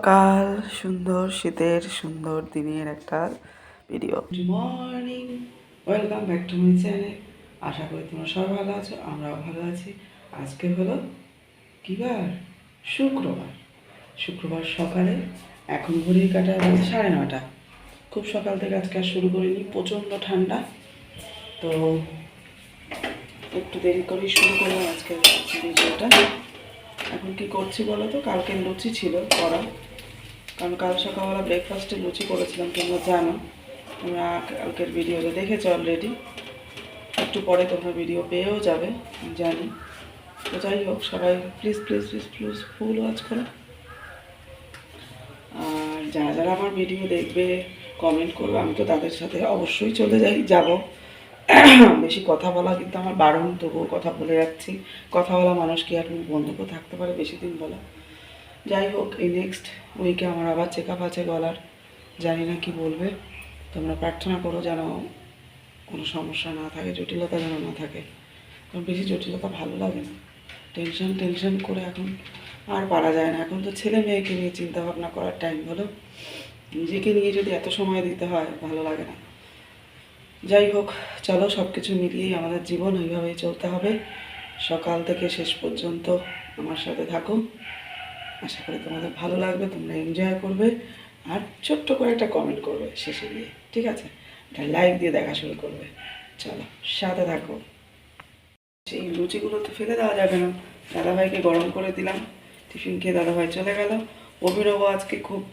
সকাল, সুন্দর শীতের, সুন্দর দিনের একটা video good morning welcome back to my channel আশা করি তোমরা সবাই ভালো আছো, আমরাও ভালো আছি। আজকে হলো কী বার? শুক্রবার। শুক্রবার সকালে এখন ঘড়ির কাটা বাজে সাড়ে নটা। খুব সকাল থেকে আজকে আর শুরু করিনি, প্রচণ্ড ঠান্ডা। তো একটু দেরি করেই শুরু করলাম আজকে ভিডিওটা এখন কি করছি বলো তো? কালকে লুচি ছিল করা কারণ কাল সকালবেলা ব্রেকফাস্টে লুচি করেছিলাম, তোমরা জানো। তোমরা কালকের ভিডিওটা দেখেছ অলরেডি একটু পরে তোমরা ভিডিও পেয়েও যাবে জানি। তো যাই হোক, সবাই please please please please full watch করো। আর যারা যারা আমার ভিডিও দেখবে কমেন্ট করবে, আমি তো তাদের সাথে অবশ্যই চলে যাই, যাব। বেশি কথা বলা কিন্তু আমার বারণ, তবুও কথা বলে যাচ্ছি কথা বলা মানুষ কি আর বন্ধ করে থাকতে পারে বেশি দিন বলা। যাই হোক, এই নেক্সট উইকে আমার আবার চেক আপ আছে গলার। জানি না কি বলবে। তোমরা প্রার্থনা করো যেন কোনো সমস্যা না থাকে, জটিলতা যেন না থাকে। কারণ বেশি জটিলতা ভালো লাগে না। টেনশন টেনশন করে এখন আর পারা যায় না। এখন তো ছেলে মেয়েকে নিয়ে চিন্তা ভাবনা করার টাইম হলো। নিজেকে নিয়ে যদি এত সময় দিতে হয়, ভালো লাগে না। যাই হোক, চলো সব কিছু মিলিয়েই আমাদের জীবন ওইভাবেই চলতে হবে। সকাল থেকে শেষ পর্যন্ত আমার সাথে থাকো। আশা করি তোমাদের ভালো লাগবে, তোমরা এনজয় করবে। আর ছোট্ট করে একটা কমেন্ট করবে শেষে দিয়ে ঠিক আছে? একটা লাইক দিয়ে দেখা শুরু করবে। চলো, সাথে থাকো। সেই লুচিগুলো তো ফেলে দেওয়া যাবে না। দাদাভাইকে গরম করে দিলাম, টিফিন খেয়ে দাদাভাই চলে গেল। অভিনব আজকে খুব,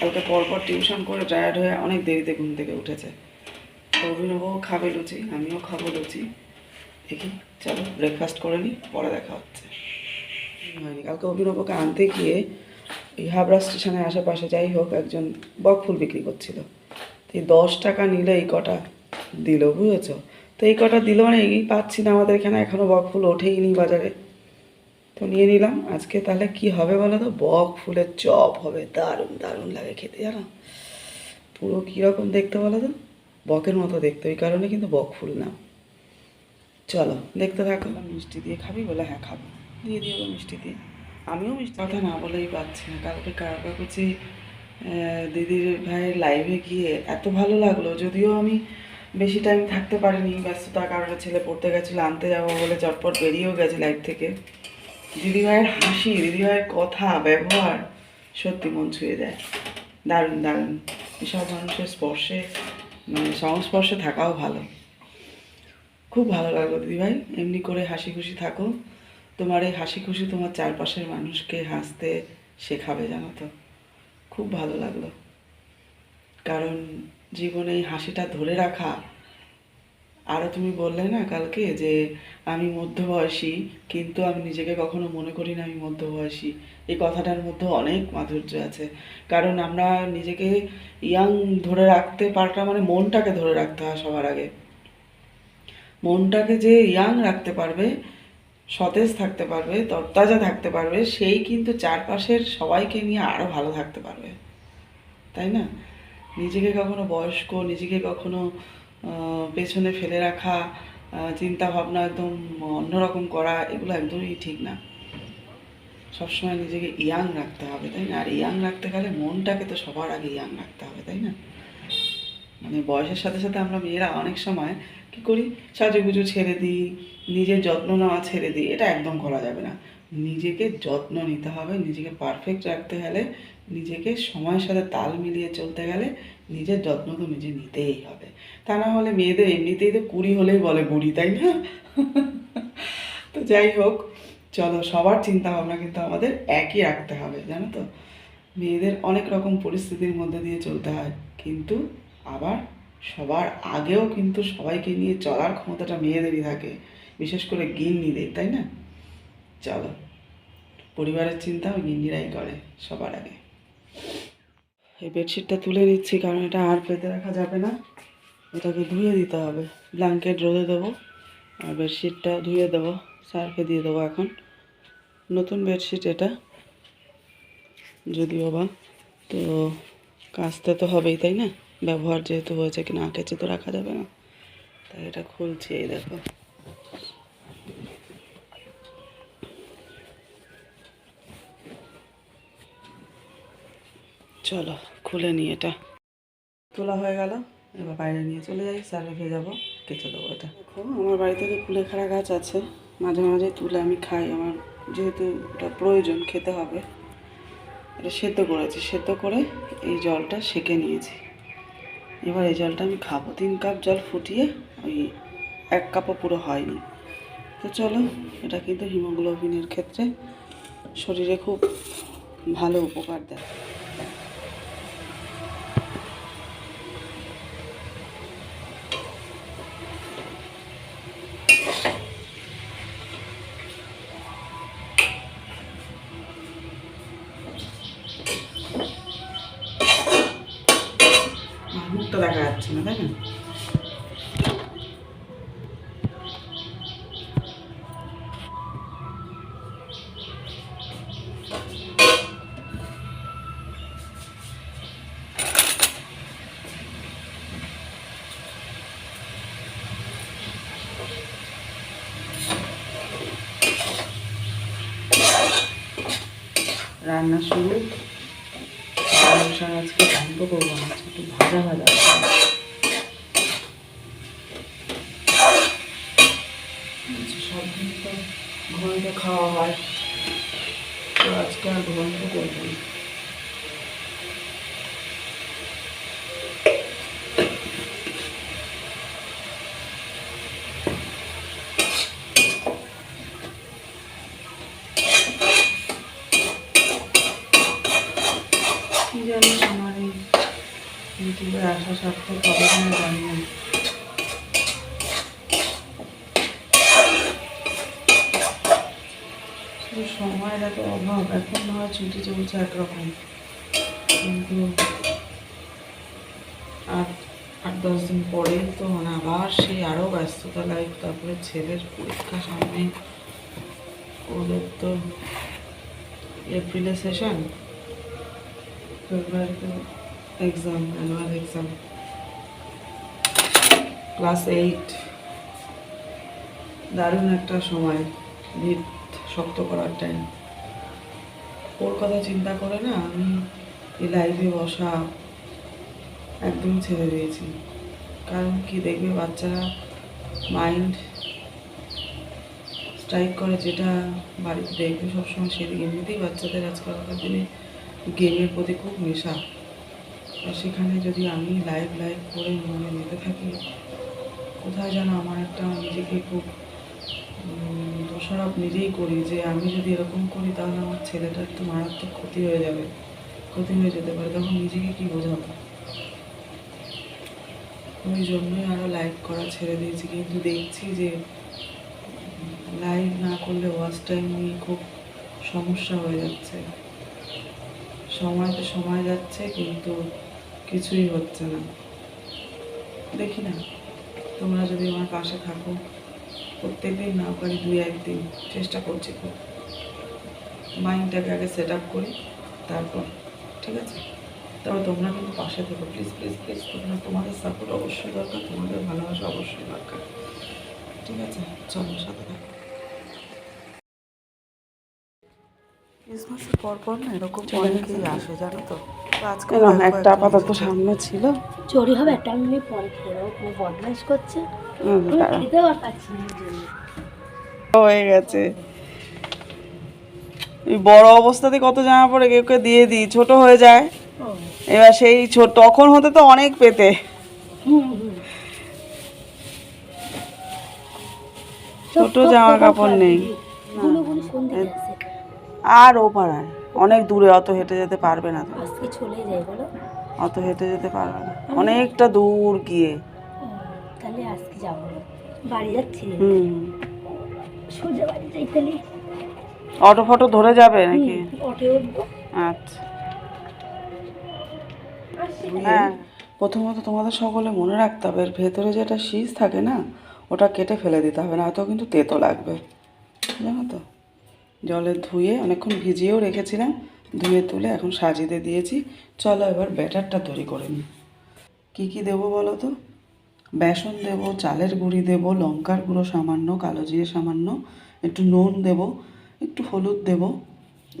কালকে পরপর টিউশন করে টায়ার্ড হয়ে অনেক দেরিতে ঘুম থেকে উঠেছে। অভিনবও খাবে লুচি, আমিও খাব লুচি। দেখি, চলো ব্রেকফাস্ট করে নিই, পরে দেখা হচ্ছে। হয়নি। কালকে অভিনবকে আনতে গিয়ে এই হাবড়া স্টেশনের আশেপাশে যাই হোক একজন বক ফুল বিক্রি করছিল। তো দশ টাকা নিলে এই কটা দিল, বুঝেছ? তো এই কটা দিল মানে এই পাচ্ছি না আমাদের এখানে এখনও বক ফুল ওঠেই নি বাজারে। তো নিয়ে নিলাম। আজকে তাহলে কি হবে বলো তো? বক ফুলের চপ হবে, দারুণ দারুণ লাগে খেতে, জানো? পুরো কীরকম দেখতে বলো তো? বকের মতো দেখতে, ওই কারণে কিন্তু বক ফুল না। চলো, দেখতে থাকো। মিষ্টি দিয়ে খাবি বলে হ্যাঁ খাব। দিয়ে দিয়ে ওকে মিষ্টি দিয়ে আমিও মিষ্টি কথা না বলেই পাচ্ছি না। কালকে কারাকাকুচি দিদির ভাইয়ের লাইভে গিয়ে এত ভালো লাগল যদিও আমি বেশি টাইম থাকতে পারিনি ব্যস্ততার কারণে ছেলে পড়তে গেছিল আনতে যাব বলে চটপট বেরিয়েও গেছে লাইভ থেকে। দিদিভাইয়ের হাসি দিদিভাইয়ের কথা ব্যবহার সত্যি মন ছুঁয়ে দেয় দারুণ দারুণ। এসব মানুষের স্পর্শে মানে সংস্পর্শে থাকাও ভালো। খুব ভালো লাগল দিদিভাই এমনি করে হাসি খুশি থাকো। তোমার এই হাসি খুশি তোমার চারপাশের মানুষকে হাসতে শেখাবে জানো তো। খুব ভালো লাগল। কারণ জীবনে হাসিটা ধরে রাখা আরও তুমি বললে না কালকে যে আমি মধ্যবয়সী, কিন্তু আমি নিজেকে কখনো মনে করি না আমি মধ্যবয়সী। এই কথাটার মধ্যে অনেক মাধুর্য আছে। কারণ আমরা নিজেকে ইয়াং ধরে রাখতে পারটা মানে মনটাকে ধরে রাখতে হয় সবার আগে। মনটাকে যে ইয়াং রাখতে পারবে সতেজ থাকতে পারবে, তরতাজা থাকতে পারবে, সেই কিন্তু চারপাশের সবাইকে নিয়ে আরও ভালো থাকতে পারবে। তাই না? নিজেকে কখনো বয়স্ক, নিজেকে কখনো পেছনে ফেলে রাখা চিন্তা ভাবনা একদম অন্যরকম করা, এগুলো একদমই ঠিক না। সবসময় নিজেকে ইয়াং রাখতে হবে, তাই না? আর ইয়াং রাখতে গেলে মনটাকে তো সবার আগে ইয়াং রাখতে হবে, তাই না? মানে বয়সের সাথে সাথে আমরা মেয়েরা অনেক সময় কি করি? সাজুগুজু ছেড়ে দিই, নিজের যত্ন নেওয়া ছেড়ে দিই, এটা একদম করা যাবে না। নিজেকে যত্ন নিতে হবে, নিজেকে পারফেক্ট রাখতে গেলে, নিজেকে সময়ের সাথে তাল মিলিয়ে চলতে গেলে নিজের যত্ন তো নিজে নিতেই হবে। তা না হলে মেয়েদের এমনিতেই তো কুড়ি হলেই বলে বুড়ি, তাই না? তো যাই হোক, চলো সবার চিন্তা ভাবনা কিন্তু আমাদের একই রাখতে হবে, জানো তো? মেয়েদের অনেক রকম পরিস্থিতির মধ্যে দিয়ে চলতে হয়, কিন্তু আবার সবার আগেও কিন্তু সবাইকে নিয়ে চলার ক্ষমতাটা মেয়েদেরই থাকে। বিশেষ করে গিন্নিদের, তাই না? চলো, পরিবারের চিন্তা ওই গিন্নিরাই করে সবার আগে। এই বেডশিটটা তুলে নিচ্ছি, কারণ এটা আর পেতে রাখা যাবে না। এটাকে ধুয়ে দিতে হবে। ব্ল্যাঙ্কেট রোদে দেবো, আর বেডশিটটা ধুয়ে দেবো, সার্ফে দিয়ে দেবো এখন। নতুন বেডশিট এটা, যদিও বা। তো কাচতে তো হবেই, তাই না? ব্যবহার যেহেতু হয়েছে কি না কেচে তো রাখা যাবে না, তাই এটা খুলছি, এই দেখো। চলো, খুলে নিই এটা। তোলা হয়ে গেল, এবার বাইরে নিয়ে চলে যাই স্যার রেখে যাব, কেটে দেবো এটা। আমার বাড়িতে তো কুলেখাড়া গাছ আছে, মাঝে মাঝে তুলে আমি খাই, আমার যেহেতু এটা প্রয়োজন খেতে হবে, এটা সেদ্ধ করেছি, সেদ্ধ করে এই জলটা সেকে নিয়েছি। এবার এই জলটা আমি খাব। তিন কাপ জল ফুটিয়ে ওই এক কাপও পুরো হয়নি। তো চলো, এটা কিন্তু হিমোগ্লোবিনের ক্ষেত্রে শরীরে খুব ভালো উপকার দেয়। আমার দেখা যাচ্ছে না তাই না? রান্না শুরু। শাক আজকে বন্ধ করব না একটু ভাজা ভাজা। আচ্ছা, সব দিন তো খাওয়া হয় তো আজকে আর ঘন্ট করব না কি জানি আমার এই ইউটিউবে আসা সার্থক হবে কিনা জানি না শুধু সময়ের এত হয় ছুটি চলছে একরকম কিন্তু আর আট, দশ দিন পরে তো মানে আবার সেই আরও ব্যস্ততা লাইফ তারপরে ছেলের পরীক্ষা সামনে। ওদের তো এপ্রিলে সেশন ফেব্রুয়ারিতে exam annual exam class eight দারুণ একটা সময় ভিত শক্ত করার টাইম ওর কথা চিন্তা করে না, আমি এই লাইভে বসা একদম ছেড়ে দিয়েছি। কারণ কি দেখবে বাচ্চারা মাইন্ড স্ট্রাইক করে যেটা বাড়িতে দেখবে সবসময় সেদিকে। এমনিতেই বাচ্চাদের আজকালকার দিনে গেমের প্রতি খুব নেশা। আর সেখানে যদি আমি লাইভ লাইভ করে মনে মেতে থাকি, কোথায় যেন আমার একটা নিজেকে খুব দোষারোপ নিজেই করি যে আমি যদি এরকম করি তাহলে আমার ছেলেটার একটু মারাত্মক ক্ষতি হয়ে যাবে, ক্ষতি হয়ে যেতে পারে, তখন নিজেকে কি বোঝাবো? ওই জন্যই আরও লাইভ করা ছেড়ে দিয়েছি, কিন্তু দেখছি যে লাইভ না করলে ওয়াচ টাইম নিয়ে খুব সমস্যা হয়ে যাচ্ছে। সময়তে সময় যাচ্ছে, কিন্তু কিছুই হচ্ছে না। দেখি না, তোমরা যদি আমার পাশে থাকো। প্রত্যেকদিন না পারি দুই একদিন চেষ্টা করছি খুব। মাইন্ডটাকে আগে সেট আপ করি তারপর ঠিক আছে? তবে তোমরা কিন্তু পাশে থেকো। প্লিজ প্লিজ প্লিজ তোমরা তোমাদের সাপোর্ট অবশ্যই দরকার তোমাদের ভালোবাসা অবশ্যই দরকার। ঠিক আছে? চলো সাথে থাকো। ক্রিসমাসের পর পর না এরকম অনেকেই আসে জানো তো? তো একটা আপাতত সামনে ছিল। চোরি হবে একটা আমি পরে খেয়ে বদমাইশ করছে। হয়ে গেছে। এই বড় অবস্থাতে কত জামা পরে কেউ কেউ দিয়ে দিই ছোট হয়ে যায়। এবার সেই ছোট তখন হতে তো অনেক পেতে। ছোট জামা কাপড় নেই। আর ও পাড়ায় অনেক দূরে অত হেঁটে যেতে পারবে না তো আজকে চলে যাই বলো। অত হেঁটে যেতে পারবে না। অনেকটা দূর গিয়ে। তাহলে আজকে যাব। বাড়ি যাচ্ছি? হুম। সোজা বাড়ি যাই তাহলে। অটো ফটো ধরে যাবে নাকি? অটো উঠবো। আচ্ছা। হ্যাঁ প্রথমত তোমাদের সকলে মনে রাখতে হবে এর ভেতরে যেটা শীষ থাকে না ওটা কেটে ফেলে দিতে হবে না হয়তো কিন্তু তেতো লাগবে। জানো তো? জলে ধুয়ে অনেকক্ষণ ভিজিয়েও রেখেছিলাম, ধুয়ে তুলে এখন সাজিতে দিয়েছি। চলো এবার ব্যাটারটা তৈরি করে নিই। কী কী দেবো বলো তো? বেসন দেব, চালের গুঁড়ি দেব, লঙ্কার গুঁড়ো সামান্য, কালো জিরে সামান্য, একটু নুন দেব, একটু হলুদ দেব।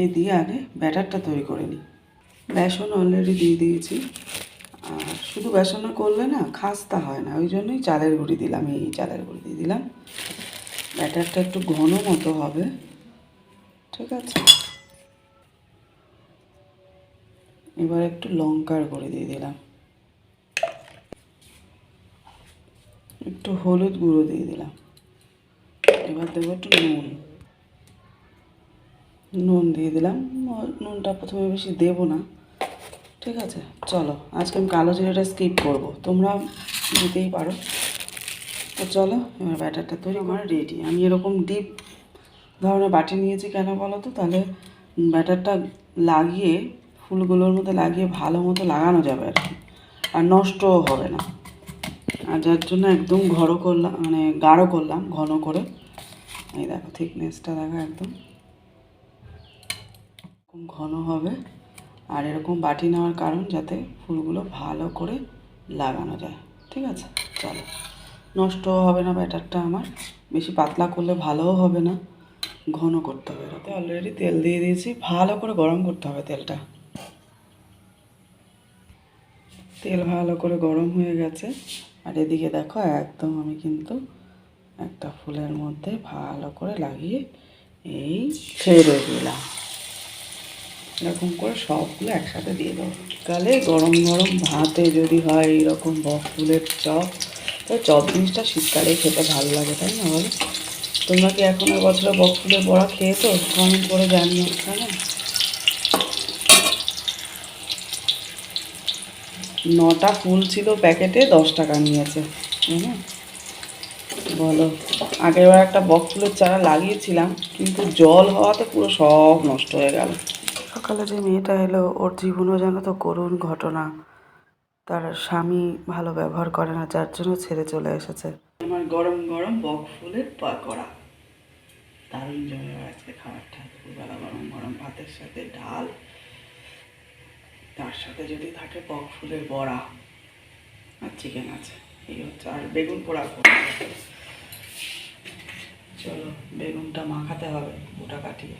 এই দিয়ে আগে ব্যাটারটা তৈরি করে নিই। বেসন অলরেডি দিয়ে দিয়েছি। আর শুধু বেসনে করলে না, খাস্তা হয় না, ওই জন্যই চালের গুঁড়ি দিলাম, এই চালের গুঁড়ি দিয়ে দিলাম। ব্যাটারটা একটু ঘন মতো হবে। ঠিক আছে। এবার একটু লঙ্কার গুঁড়ি দিয়ে দিলাম। একটু হলুদ গুঁড়ো দিয়ে দিলাম। এবার দেবো একটু নুন। নুন দিয়ে দিলাম। নুনটা প্রথমে বেশি দেবো না। ঠিক আছে, চলো। আজকে আমি কালো জিরাটা স্কিপ করব। তোমরা দিতেই পারো। তো চলো, এবার ব্যাটারটা তৈরি আমার রেডি আমি এরকম ডিপ ধরনের বাটি নিয়েছি কেন বলো তো? তাহলে ব্যাটারটা লাগিয়ে, ফুলগুলোর মধ্যে লাগিয়ে ভালো মতো লাগানো যাবে আর কি। আর নষ্টও হবে না। আর যার জন্য একদম ঘন করলাম মানে গাঢ় করলাম, ঘন করে। এই দেখো থিকনেসটা দেখো একদম। ঘন হবে। আর এরকম বাটি নেওয়ার কারণ যাতে ফুলগুলো ভালো করে লাগানো যায়। ঠিক আছে? চলো। নষ্টও হবে না ব্যাটারটা আমার। বেশি পাতলা করলে ভালোও হবে না। ঘন করতে হবে এটাতে অলরেডি তেল দিয়ে দিয়েছি, ভালো করে গরম করতে হবে তেলটা। তেল ভালো করে গরম হয়ে গেছে। আর এদিকে দেখো, একদম আমি কিন্তু একটা ফুলের মধ্যে ভালো করে লাগিয়ে এই ছেড়ে দিলাম। এরকম করে সবগুলো একসাথে দিয়ে দেবো। কালে গরম গরম ভাতে যদি হয় এইরকম বক ফুলের চপ, তো চপ জিনিসটা শীতকালে খেতে ভালো লাগে, তাই না বলো? তোমরা কি এখন বছরে বক ফুলের বড়া খেয়েছো? কমেন্ট করে জানিও কেমন নটা ফুল ছিল প্যাকেটে দশ টাকা নিয়েছে। হ্যাঁ বলো আগেরবার একটা বক ফুলের চারা লাগিয়েছিলাম কিন্তু জল হওয়াতে পুরো সব নষ্ট হয়ে গেল। সকালে যে মেয়েটা এলো ওর জীবনও যেন তো করুণ ঘটনা। তার স্বামী ভালো ব্যবহার করে না যার জন্য ছেড়ে চলে এসেছে। আমার গরম গরম বক ফুলের পাকোড়া। দারুণ জমে আজকে খাবারটা দুপুরবেলা গরম গরম ভাতের সাথে ডাল, তার সাথে যদি থাকে বক ফুলের বড়া আর চিকেন আছে। এই হচ্ছে, আর বেগুন পোড়া চলো, বেগুনটা মাখাতে হবে গোটা কাটিয়ে।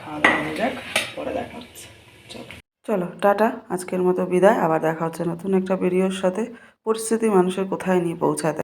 খাওয়া দাওয়া হয়ে যাক, পরে দেখা হচ্ছে। চলো। চলো, টাটা, আজকের মতো বিদায়। আবার দেখা হচ্ছে নতুন একটা ভিডিওর সাথে। পরিস্থিতি মানুষের কোথায় নিয়ে পৌঁছাতে।